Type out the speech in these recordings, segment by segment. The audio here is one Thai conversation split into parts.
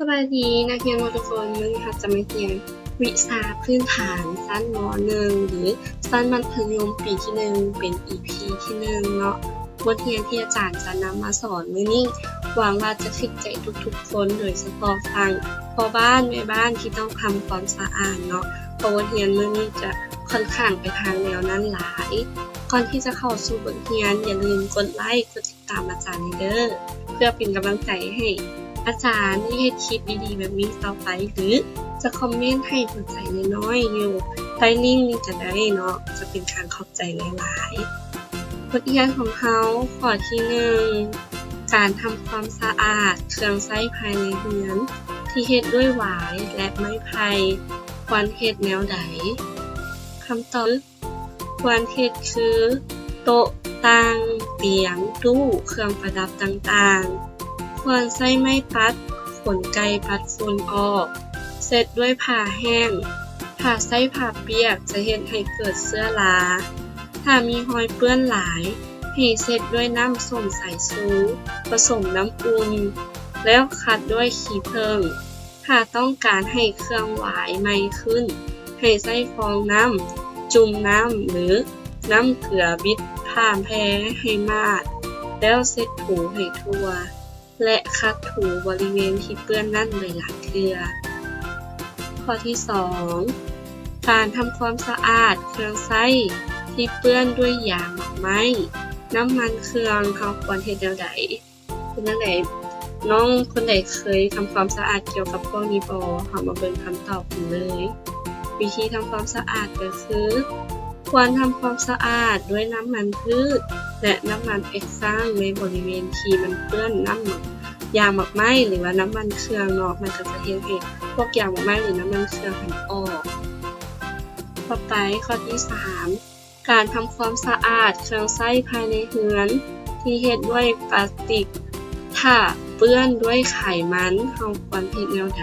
สบายดีนักเรียนทุกคนมื้อนี้เราจะมาเรียนวิชาพื้นฐานชั้นม .1 หรือชั้นมัธยมปีที่ 1 เป็น EP ที่1เนาะบทเรียนที่อาจารย์จะนำมาสอนมื้อนี้หวังว่าจะถึกใจทุกๆ คนโดยเฉพาะฟังพอบ้านแม่บ้านที่ต้องทำความสะอาดเนาะเพราะบทเรียนมื้อนี้จะค่อนข้างไปทางแนวนั้นหลาย ก่อนที่จะเข้าสู่บทเรียนอย่าลืมกดไลค์กดติดตามอาจารย์เด้อเพื่อเป็นกำลังใจให้ อาจารย์ที่ให้คลิปดีๆแบบนี้ต่อไป หรือจะคอมเมนต์ให้หัวใจน้อยๆอยู่ใต้ลิงนี้จะได้เนาะจะเป็นการขอบใจหลายๆบทเรียนของเขาข้อที่หนึ่งการทำความสะอาดเครื่องใช้ภายในเรือน ที่เฮ็ดด้วยหวายและไม้ไผ่ควรเฮ็ดแนวใดคำตอบควรเฮ็ดคือ โต๊ะตั้งเตียงตู้เครื่องประดับต่างๆ ควรใช้ไม้ปัด ขนไก่ปัดฝุ่นออก เสร็จด้วยผ้าแห้งถ้าใช้ผ้าเปียกจะเห็นให้เกิดเสื้อลา ถ้ามีรอยเปื้อนหลาย ให้เสร็จด้วยน้ำส้มสายซูผสมน้ำอุ่นแล้วขัดด้วยขี้ผึ้งถ้าต้องการให้เครื่องหวายใหม่ขึ้น ให้ใส่ฟองน้ำ จุ่มน้ำหรือน้ำเกลือบิดผ่าแพ้ให้มาด แล้วเซ็ตถูให้ทั่ว และคัดถูบริเวณที่เปื้อนนั่นหลายๆเทื่อข้อที่ 2 การทำความสะอาดเครื่องใช้ที่เปื้อนด้วยยางหมักไหม้น้ำมันเครื่องเขาควรเฮ็ดแนวใดเป็นจังไดน้องคนใดเคยทำความสะอาดเกี่ยวกับพวกนี้บ่เฮามาเบิ่งคำตอบกันเลย วิธีทำความสะอาดก็คือ ควรทำความสะอาดด้วยน้ำมันพืช และน้ำมันเอ็กซ่างในบริเวณที่มันเปื้อนน้ำหมักยางหมักไหมหรือว่าน้ำมันเครื่องเนาะมันก็จะเฮ็ดให้พวกยางหมักไหมหรือน้ำมันเครื่องมันออกต่อไปข้อที่สามการทำความสะอาดเครื่องใช้ภายในเรือน ที่เฮ็ดด้วยพลาสติก ถ้าเปื้อนด้วยไขมันเฮาควรเฮ็ดแนวใด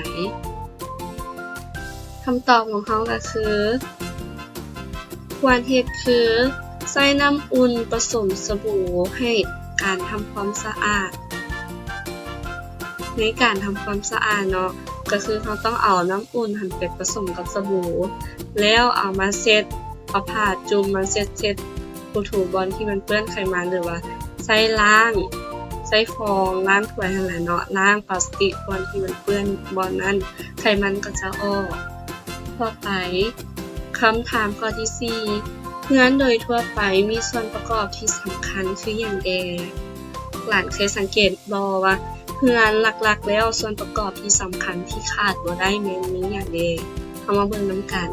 คำตอบของเขาก็คือ ควรเฮ็ดคือ ใส่น้ำอุ่นผสมสบู่ให้การทำความสะอาด ในการทำความสะอาดเนาะก็คือเขาต้องเอาน้ำอุ่นหั่นไปผสมกับสบู่ แล้วเอามาเช็ดเอาผ้าจุ่มมาเช็ดเช็ดถูถูบอลที่มันเปื้อนไขมันหรือว่าใส่ล้างใส่ฟองล้างถ้วยทั้งหลายเนาะล้างพลาสติกบอลที่มันเปื้อนบอลนั้นไขมันก็จะออก ต่อไปคำถามข้อที่4 เฮือนโดยทั่วไปมีส่วนประกอบที่สำคัญคืออย่างใดหลานเคยสังเกตบอว่าเฮือนหลักๆ แล้วส่วนประกอบที่สำคัญที่ขาดบ่ได้แม่นมีอย่างใดเอามาเบิ่งนํกัน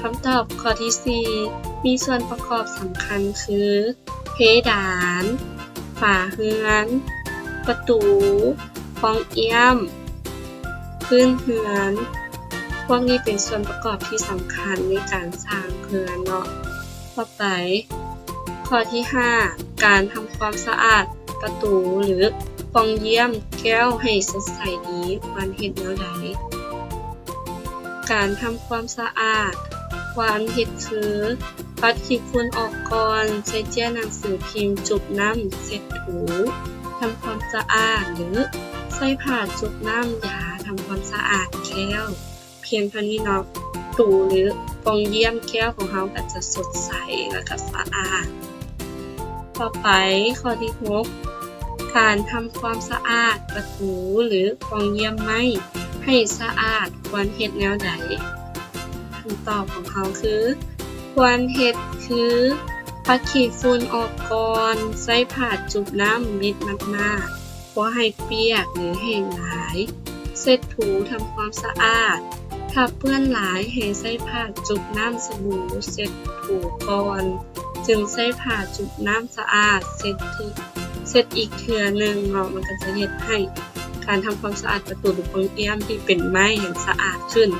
คำตอบข้อที่ 4 มีส่วนประกอบสำคัญคือ เพดาน ฝาเฮือน ประตูฟองเอี้ยม พื้นเฮือน พวกนี้เป็นส่วนประกอบที่สำคัญในการสร้างเรือนเนาะ ต่อไป ข้อที่ 5 การทำความสะอาดประตูหรือฟองเยี่ยมแก้วให้สดใสดีควรเฮ็ดแนวใดการทำความสะอาดควรเฮ็ดคือปัดขี้ฝุ่นออกก่อนใช้เจียหนังสือพิมพ์จุบน้ำเช็ดถูทำความสะอาดหรือใส่ผ้าจุบน้ำยาทำความสะอาดแก้ว เพียงเท่านี้เนาะตูหรือฟองเยี่ยมแก้วของเราก็จะสดใสและก็สะอาด ต่อไปข้อที่6กการทำความสะอาดประตูหรือฟองเยี่ยมไม้ให้สะอาดควรเฮ็ดแนวใดคำตอบของเขาคือ ควรเฮ็ดคือปัดขี้ฝุ่นออกก่อนใส่ผ้าจุบน้ำมิดมากๆบ่ให้เปียกหรือแห้งหลายเช็ดถูทำความสะอาด ถ้าเปื้อนหลายให้ใส่ผ้าจุบน้ำสบู่เช็ดถูก่อน จึงใส่ผ้าจุบน้ำสะอาดเช็ดทีเช็ดอีกเทื่อหนึงเนาะมันก็จะเฮ็ดให้การทำความสะอาดประตูหรือฟองเอี้ยมที่เป็นไม้อย่างสะอาดขึ้น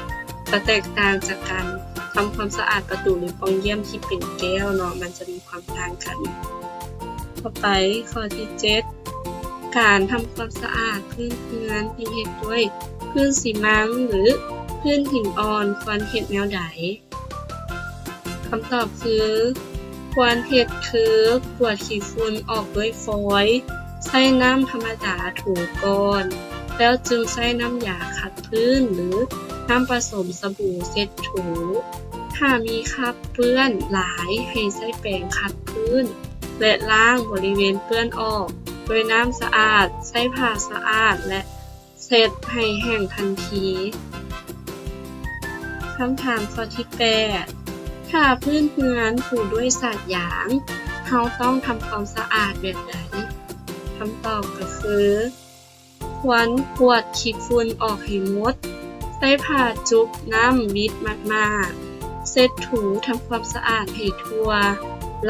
จะแตกต่างจากการทำความสะอาดประตูหรือฟองเยี่ยมที่เป็นแก้วเนาะมันจะมีความต่างกัน ต่อไปข้อที่7การทำความสะอาดพื้นเรือนที่เฮ็ดด้วยพื้นสีมังหรือ พื้นหินอ่อนควรเฮ็ดแนวใดคำตอบคือ ควรเฮ็ดคือกวาดขี้ฝุ่นออกด้วยฟอยล์ใช้น้ำธรรมดาถูก่อน แล้วจึงใช้น้ำยาขัดพื้นหรือน้ำผสมสบู่เช็ดถู ถ้ามีคราบเปื้อนหลายให้ใช้แปรงขัดพื้น และล้างบริเวณเปื้อนออกด้วยน้ำสะอาด ใช้ผ้าสะอาดและเช็ดให้แห้งทันที คำถามข้อที่8ถ้าพื้นเฮือนถูด้วยสาดหยางเราต้องทำความสะอาดแบบไหนคำตอบก็คือ ควรกวาดขี้ฝุ่นออกให้หมดใช้ผ้าจุบน้ำบิดมากๆเช็ดถูทำความสะอาดให้ทั่ว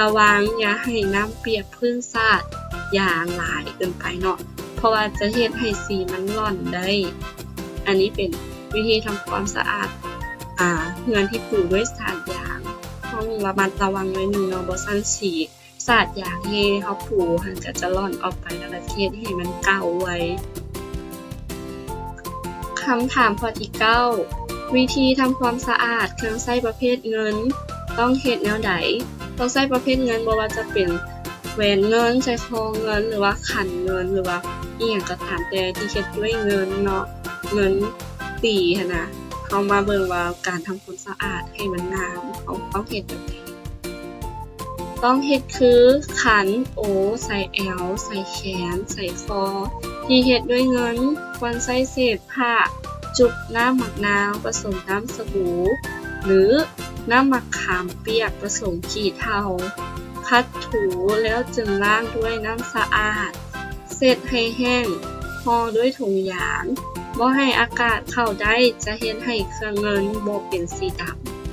ระวังอย่าให้น้ำเปียกพื้นสาดอย่างหลายเกินไปเนาะ เพราะว่าจะเฮ็ดให้สีมันร่อนได้ อันนี้เป็นวิธีทำความสะอาด อ่าเงินที่ปลูด้วยสาดยางต้องระมัดระวังไว้หนึ่งเนาะบ่ซั่นสีสาดยางเฮเขาปลูหันก็จะร่อนออกไปแล้วก็เฮ็ดให้มันเก่าไว้คำถามข้อที่9วิธีทำความสะอาดเครื่องใช้ประเภทเงิน ต้องเฮ็ดแนวใดต้องใช้ประเภทเงินบ่ว่าจะเป็นแหวนเงินใช้คองเงินหรือว่าขันเงินหรือว่าอีหยังก็ตามแต่ที่เฮ็ดด้วยเงินเนาะเงินตีนะ เขามาเบิ่งว่าการทำความสะอาดให้มันงามเขาต้องเฮ็ดแบบไหนต้องเฮ็ดคือขันโอ ใส่แอล ใส่แขน ใส่คอที่เฮ็ดด้วยเงิน ควรใส่เศษผ้า จุบน้ำหมักนาวผสมน้ำสบู่หรือน้ำมะขามเปียกผสมขี้เถาคัดถูแล้วจึงล้างด้วยน้ำสะอาด เสร็จให้แห้งห่อด้วยถุงยาง บ่ให้อากาศเข้าได้จะเฮ็ดให้เครื่องเงินบ่เป็นสีด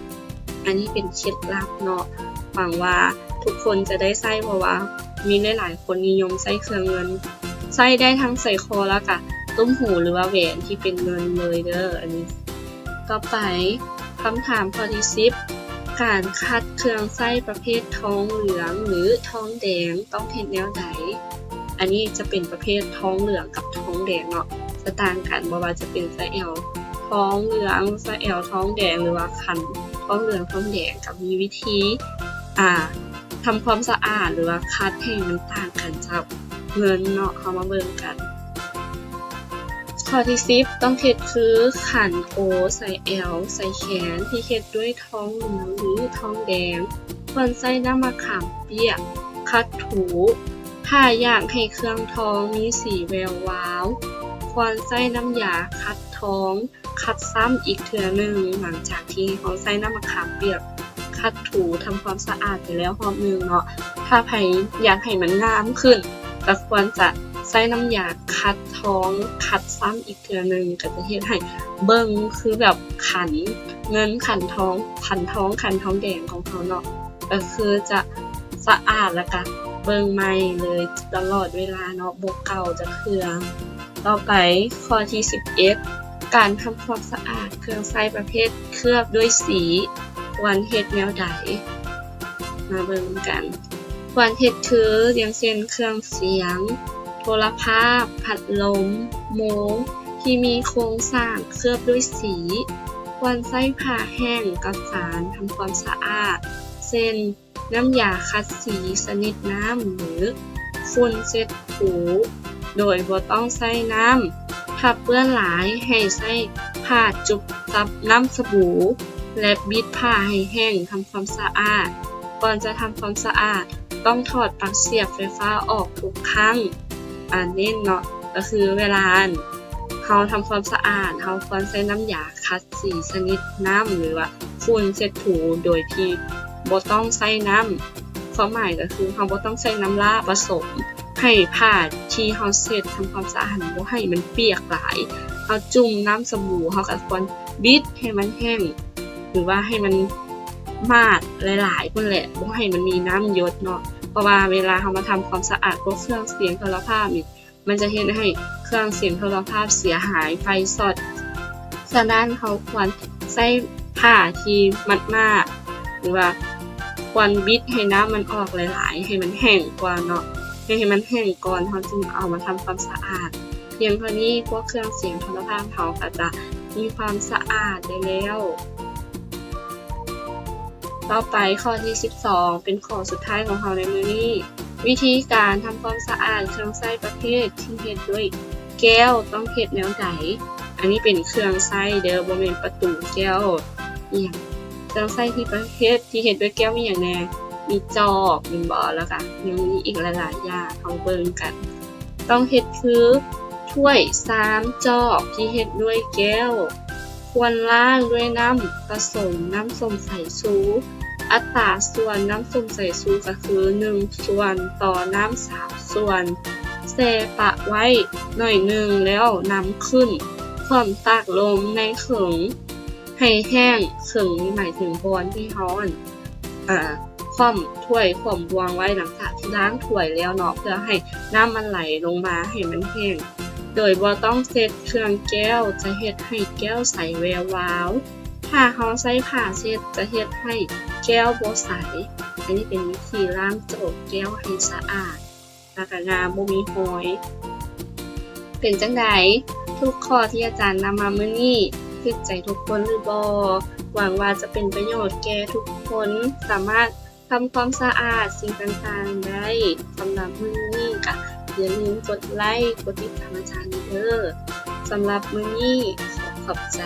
ำอันนี้เป็นเคล็ดลับเนาะหวังว่าทุกคนจะได้ใส่เพราะว่า มีหลายๆคนนิยมใส่เครื่องเงินใส่ได้ทั้งใส่คอแล้วก็ตุ้มหูหรือว่าแหวนที่เป็นเงินเลยเด้ออันนี้ต่อไปคำถามข้อที่10การคัดเครื่องไส้ประเภททองเหลืองหรือทองแดงต้องเฮ็ดแนวใดอันนี้จะเป็นประเภททองเหลืองกับทองแดงเนาะ จะต่างกันบ่ว่าจะเป็นไส้แอลท้องเหลืองไส้แอลท้องแดงหรือว่าคันท้องเหลืองท้องแดงกับมีวิธีอ่าทำความสะอาดหรือว่าคัดให้มันต่างกันจากเงินเนาะเขามาเบิ่งกัน ข้อที่10ต้องเฮ็ดคือขันโอใส่แอลใส่แขนที่เฮ็ดด้วยท้องเหลืองหรือท้องแดงควรใส่น้ำมะขามเปียก คัดถูถ้าอยากให้เครื่องทองมีสีแวววาว ควรใส่น้ำยาคัดท้อง คัดซ้ำอีกเทื่อหนึ่งหลังจากที่เขาใส่น้ำมะขามเปียก คัดถูทำความสะอาดไปแล้วรอบนึงเนาะถ้าไผอยากให้มันงามขึ้นก็ควรจะใส่น้ำยาคัดท้อง คัดซ้ำอีกเทื่อหนึ่งก็จะเฮ็ดให้เบิ่งคือแบบขันเงินขันท้องขันท้องขันท้องแดงของเขาเนาะก็คือจะสะอาดแล้วก็ เบิ่งใหม่เลยตลอดเวลาเนาะบ่เก่าจะเคือง ต่อไปข้อที่ 11 การทำความสะอาดเครื่องใช้ประเภทเคลือบด้วยสีควรเฮ็ดแนวใดมาเบิ่งกันควรเฮ็ดคืออย่างเช่นเครื่องเสียง โทรภาพพัดลมโมงที่มีโครงสร้างเคลือบด้วยสี ควรใช้ผ้าแห้งกับสารทำความสะอาด เช่น น้ำยาคัดสีสนิทน้ำหรือฝุ่นเช็ดถู โดยบ่ต้องใส่น้ำถ้าเปื้อนหลายให้ใช้ผ้าจุบซับน้ำสบู่ และบิดผ้าให้แห้งทำความสะอาด ก่อนจะทำความสะอาดต้องถอดปลั๊กเสียบไฟฟ้าออกทุกครั้งอันนี้เนาะก็คือเวลาเราทำความสะอาดเราควรใช้น้ำยาคัดสีชนิดน้ำหรือว่าฝุ่นเช็ดถูโดยที่ บ่ต้องใส่น้ำความหมายก็คือเราบ่ต้องใส่น้ำลาผสม ให้ผ้าที่เราเช็ดทำความสะอาดบ่ให้มันเปียกหลายเราจุ่มน้ำสบู่เราก็ควรบิดให้มันแห้ง หรือว่าให้มันมาดหลายๆพุ่นแหละบ่ให้มันมีน้ำหยดเนาะเพราะว่าเวลาเรามาทำความสะอาดพวกเครื่องเสียงโทรภาพนี่มันจะเฮ็ดให้เครื่องเสียงโทรภาพเสียหายไฟสดฉะนั้นเขาควรใช้ผ้าที่มัดมากหรือว่า ควรบิดให้น้ำมันออกหลาย ๆ ให้มันแห้งกว่าเนาะให้มันแห้งก่อนเขาจึงเอามาทำความสะอาด เพียงเท่านี้พวกเครื่องเสียงโทรภาพเขาก็จะมีความสะอาดได้แล้ว ต่อไปข้อที่ 12 เป็นข้อสุดท้ายของเราในมือนี้ วิธีการทำความสะอาดเครื่องใช้ประเภทที่เฮ็ดด้วยแก้วต้องเฮ็ดแนวใดอันนี้เป็นเครื่องใช้เด้อบ่แม่นประตูแก้วอีหยัง เครื่องใช้ที่ประเทศที่เฮ็ดด้วยแก้วมีหยังแหน่มีจอกมีบ่แล้วก็ยังมีอีกหลายๆอย่างเอาเบิ่งกัน ต้องเฮ็ดคือถ้วย3จอกที่เฮ็ดด้วยแก้ว ควรล้างด้วยน้ำผสมน้ำส้มสายชูอัตราส่วนน้ำส้มสายชูก็คือ 1 ส่วนต่อน้ำ3ส่วนแช่ปะไว้หน่อยหนึ่งแล้วนำขึ้นความตากลมในเขึง ให้แห้งขึงหมายถึงบอนที่ร้อนอ่าคว่ำถ้วยคว่ำบวงไว้หลังจากที่ล้างถ้วยแล้วเนาะเพื่อให้น้ำมันไหลลงมาให้มันแห้ง โดยบ่ต้องเซตเครื่องแก้วจะเฮ็ดให้แก้วใสแวววาวถ้าเฮาใช้ผ้าเช็ดจะเฮ็ดให้แก้วบ่ใส อันนี้เป็นวิธีล้างโจกแก้วให้สะอาดแล้วก็งามบ่มีหอย เป็นจังไดทุกข้อที่อาจารย์นำมามื้อนี้ ถึกใจทุกคนหรือบอหวังว่าจะเป็นประโยชน์แก่ทุกคนสามารถทำความสะอาดสิ่งต่างๆได้สำหรับมื้อนี้ก็อย่าลืมกดไลค์กดติดตามอาจารย์เด้อสำหรับมื้อนี้ขอขอบใจ